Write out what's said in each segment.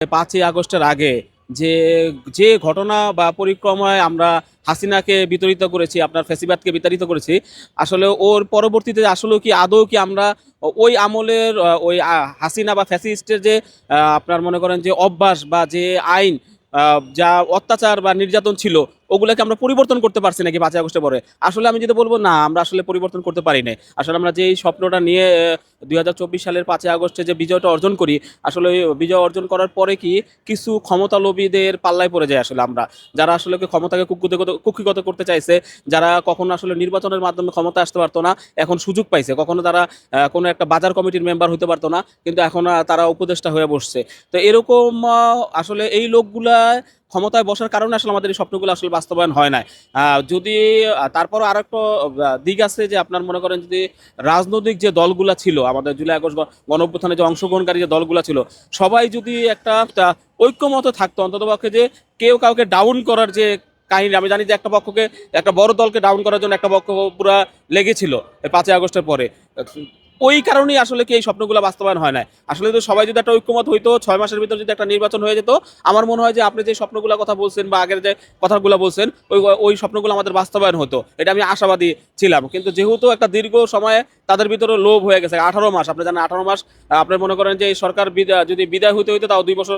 পাঁচই আগস্টের আগে যে যে ঘটনা বা পরিক্রমায় আমরা হাসিনাকে বিতরিত করেছি, আপনার ফেসিবাদকে বিতাড়িত করেছি, আসলে ওর পরবর্তীতে আসলে কি, আদৌ কি আমরা ওই আমলের ওই হাসিনা বা ফ্যাসিস্টের যে আপনার মনে করেন যে অভ্যাস বা যে আইন যা অত্যাচার বা নির্যাতন ছিল ওগুলোকে আমরা পরিবর্তন করতে পারছি নাকি পাঁচই আগস্টে পরে? আসলে আমি যদি বলব, না, আমরা আসলে পরিবর্তন করতে পারি না আসলে আমরা যে স্বপ্নটা নিয়ে দুই হাজার চব্বিশ সালের পাঁচই আগস্টে যে বিজয়টা অর্জন করি, আসলে বিজয় অর্জন করার পরে কি কিছু ক্ষমতালোভীদের পাল্লায় পড়ে যায় আসলে আমরা। যারা আসলে ক্ষমতাকে কুক্ষিগত কুক্ষিগত করতে চাইছে, যারা কখনো আসলে নির্বাচনের মাধ্যমে ক্ষমতা আসতে পারতো না, এখন সুযোগ পাইছে। কখনো তারা কোনো একটা বাজার কমিটির মেম্বার হতে পারতো না, কিন্তু এখন তারা উপদেষ্টা হয়ে বসছে। তো এরকম আসলে এই লোকগুলা ক্ষমতায় বসার কারণে আসলে আমাদের এই স্বপ্নগুলো আসলে বাস্তবায়ন হয় না যদি আহ, তারপরও আর একটা দিক আছে যে আপনার মনে করেন যদি রাজনৈতিক যে দলগুলো ছিল আমাদের জুলাই আগস্ট গণ অভ্যুত্থানে যে অংশগ্রহণকারী যে দলগুলো ছিল সবাই যদি একটা ঐক্যমত থাকতো অন্তত পক্ষে যে কেউ কাউকে ডাউন করার যে কাহিনী আমি জানি যে একটা পক্ষকে একটা বড় দলকে ডাউন করার জন্য একটা পক্ষ পুরা লেগেছিল পাঁচই আগস্টের পরে। ওই কারণেই আসলে কি এই স্বপ্নগুলো বাস্তবায়ন হয় না আসলে তো সবাই যদি একটা ঐক্যমত হইতো, ছয় মাসের ভিতর যদি একটা নির্বাচন হয়ে যেত, আমার মনে হয় যে আপনি যে স্বপ্নগুলো কথা বলছেন বা আগের যে কথাগুলো বলছেন, ওই ওই স্বপ্নগুলো আমাদের বাস্তবায়ন হতো। এটা আমি আশাবাদী ছিলাম। কিন্তু যেহেতু একটা দীর্ঘ সময়ে তাদের ভিতরে লোভ হয়ে গেছে, আঠারো মাস, আপনি জানেন আঠারো মাস আপনি মনে করেন যে এই সরকার যদি বিদায় হইতে হইতে তাও দুই বছর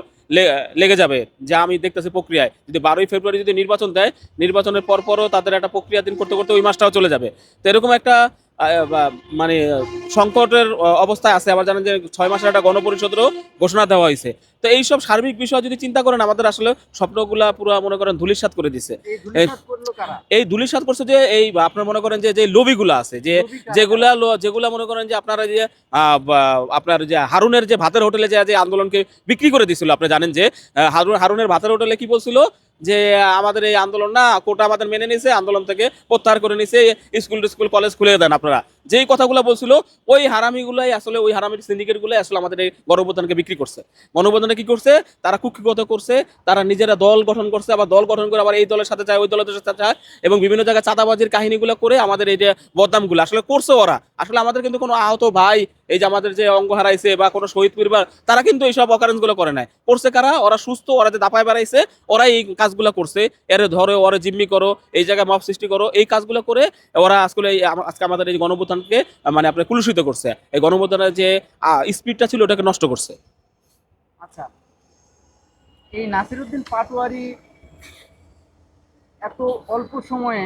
লেগে যাবে। যা আমি দেখতেছি প্রক্রিয়ায়। যদি বারোই ফেব্রুয়ারি যদি নির্বাচন দেয়, নির্বাচনের পরপরও তাদের একটা প্রক্রিয়া দিন করতে করতে ওই মাসটাও চলে যাবে। তো এরকম একটা মানে সংকটের অবস্থায় আছে। আবার জানেন যে ছয় মাসের একটা গণপরিষদেরও ঘোষণা দেওয়া হয়েছে। তো এইসব সার্বিক বিষয় যদি চিন্তা করেন আমাদের আসলে স্বপ্নগুলা পুরো মনে করেন ধুলিসাৎ করে দিছে। এই ধুলিসাৎ করছে যে এই আপনার মনে করেন যে যে লবিগুলো আছে যে যেগুলা যেগুলা মনে করেন যে আপনারা যে আহ, আপনার যে হারুনের যে ভাতের হোটেলে যে যে আন্দোলনকে বিক্রি করে দিছিল আপনি জানেন যে হারুন হারুনের ভাতের হোটেলে কি বলছিল? যে আমাদের এই আন্দোলন না, কোটা আমাদের মেনে নিছে, আন্দোলন থেকে প্রত্যাহার করে নিছে স্কুল স্কুল কলেজ খুলে দেন আপনারা। যেই কথাগুলো বলছিল, ওই হারামিগুলাই আসলে, ওই হারামির সিন্ডিকেটগুলাই আসলে আমাদের এই গণঅভ্যুত্থানকে বিক্রি করছে। গণঅভ্যুত্থানে কি করছে? তারা কুক্ষিগত করছে, তারা নিজেরা দল গঠন করছে, আবার দল গঠন করে আবার এই দলের সাথে যায়, ওই দলের সাথে যায়, এবং বিভিন্ন জায়গায় চাঁদাবাজির কাহিনীগুলো করে আমাদের এই যে বদনামগুলো আসলে করছে ওরা। আসলে আমাদের কিন্তু কোনো আহত ভাই, এই যে আমাদের যে অঙ্গ হারাইছে বা কোনো শহীদ পরিবার, তারা কিন্তু এইসব অকারেন্সগুলো করে নাই। করছে কারা? ওরা সুস্থ, ওরা যে দাপায় বেড়াইছে ওরা এই কাজগুলো করছে। এরে ধরো, ওরা জিম্মি করো, এই জায়গায় মব সৃষ্টি করো, এই কাজগুলো করে ওরা আম- আজকে আমাদের এই গণভুত্থানকে মানে আপনার কুলুষিত করছে। এই গণভুত্থানের যে স্পিডটা ছিল ওটাকে নষ্ট করছে। আচ্ছা। এই নাসিরুদ্দিন পাটোয়ারি এত অল্প সময়ে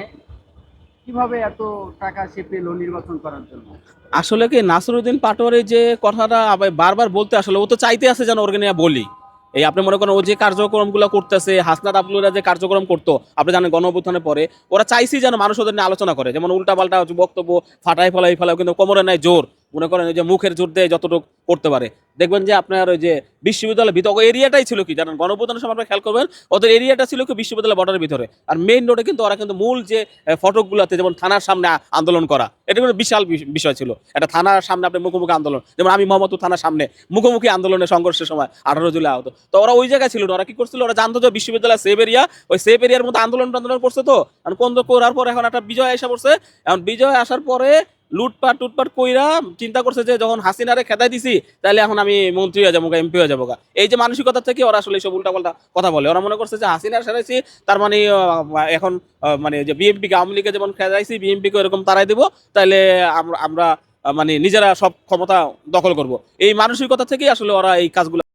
কীভাবে এত টাকা সে পেল নির্বাচন করার জন্য? আসলে কি নাসরুদ্দিন পাটোয়ারি যে কথাটা বারবার বলতে আসলে ও তো চাইতে আছে যেন ওরকে নিয়ে বলি। এই আপনি মনে করেন ও যে কার্যক্রমগুলো করতেছে, হাসনাত আবদুল্লাহ যে কার্যক্রম করতো, আপনি জানেন গণ অভ্যুত্থানের পরে, ওরা চাইছি যেন মানুষ ওদের নিয়ে আলোচনা করে। যেমন উল্টাপাল্টা বক্তব্য, ফাটাই ফেলাই ফেলাও কিন্তু কোমরে নাই জোর। মনে করেন ওই যে মুখের জোর দিয়ে যতটুকু করতে পারে। দেখবেন যে আপনার ওই যে বিশ্ববিদ্যালয় ভিতর এরিয়াটাই ছিল কি? জানেন গণপ্রদানের সময় আপনারা খেয়াল করবেন, ওদের এরিয়াটা ছিল কি বিশ্ববিদ্যালয় বর্ডারের ভিতরে। আর মেইন রোডে কিন্তু ওরা কিন্তু মূল যে ফটকগুলোতে যেমন থানার সামনে আন্দোলন করা, এটা কিন্তু বিশাল বিষয় ছিল। এটা থানার সামনে আপনি মুখোমুখি আন্দোলন, যেমন আমি মোহাম্মদপুর থানার সামনে মুখোমুখি আন্দোলনের সংঘর্ষের সময় আঠারো জুলাই আহত। তো ওরা ওই জায়গায় ছিল না ওরা কি করছিল? ওরা জানতো যে বিশ্ববিদ্যালয় সেফ এরিয়া ওই সেফ এরিয়ার মধ্যে আন্দোলন আন্দোলন করছে তো। এখন কোন করার পর এখন একটা বিজয় এসে পড়ছে। এখন বিজয় আসার পরে লুটপাট টুটপাট কইরা চিন্তা করছে যে যখন হাসিনারে খেদাই দিছি তাহলে এখন মন্ত্রী হয়ে যাব এমপি হয়ে যাব এই যে মানসিকতা থেকে ওরা আসলে এইসব উল্টাপাল্টা কথা বলে। ওরা মনে করছে যে হাসিনা সেরাইছি তার মানে এখন মানে যে বিএমপি আওয়ামী লীগে যেমন খেলাইছি বিএমপিকে ওরকম এরকম তারাই দেবো তাহলে আমরা আমরা মানে নিজেরা সব ক্ষমতা দখল করব। এই মানসিকতা থেকেই আসলে ওরা এই কাজগুলো